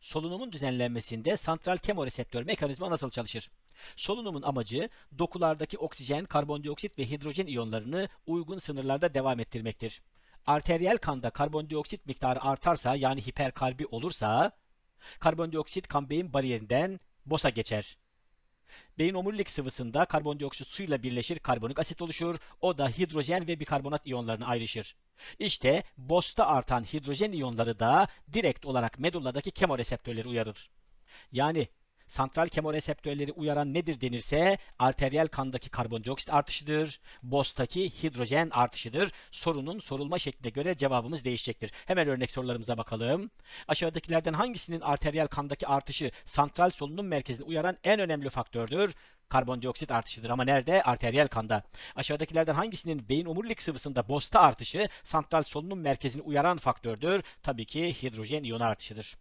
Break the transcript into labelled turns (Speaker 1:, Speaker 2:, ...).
Speaker 1: Solunumun düzenlenmesinde santral kemoreseptör mekanizma nasıl çalışır? Solunumun amacı dokulardaki oksijen, karbondioksit ve hidrojen iyonlarını uygun sınırlarda devam ettirmektir. Arteriyel kanda karbondioksit miktarı artarsa yani hiperkalbi olursa karbondioksit kan beyin bariyerinden BOS'a geçer. Beyin omurilik sıvısında karbondioksit suyla birleşir, karbonik asit oluşur. O da hidrojen ve bikarbonat iyonlarına ayrışır. İşte BOS'ta artan hidrojen iyonları da direkt olarak medulladaki kemoreseptörleri uyarır. Yani santral kemoreseptörleri uyaran nedir denirse arteriyel kandaki karbondioksit artışıdır, BOS'taki hidrojen artışıdır. Sorunun sorulma şekline göre cevabımız değişecektir. Hemen örnek sorularımıza bakalım. Aşağıdakilerden hangisinin arteriyel kandaki artışı santral solunum merkezini uyaran en önemli faktördür? Karbondioksit artışıdır ama nerede? Arteriyel kanda. Aşağıdakilerden hangisinin beyin omurilik sıvısında BOS'ta artışı santral solunum merkezini uyaran faktördür? Tabii ki hidrojen iyonu artışıdır.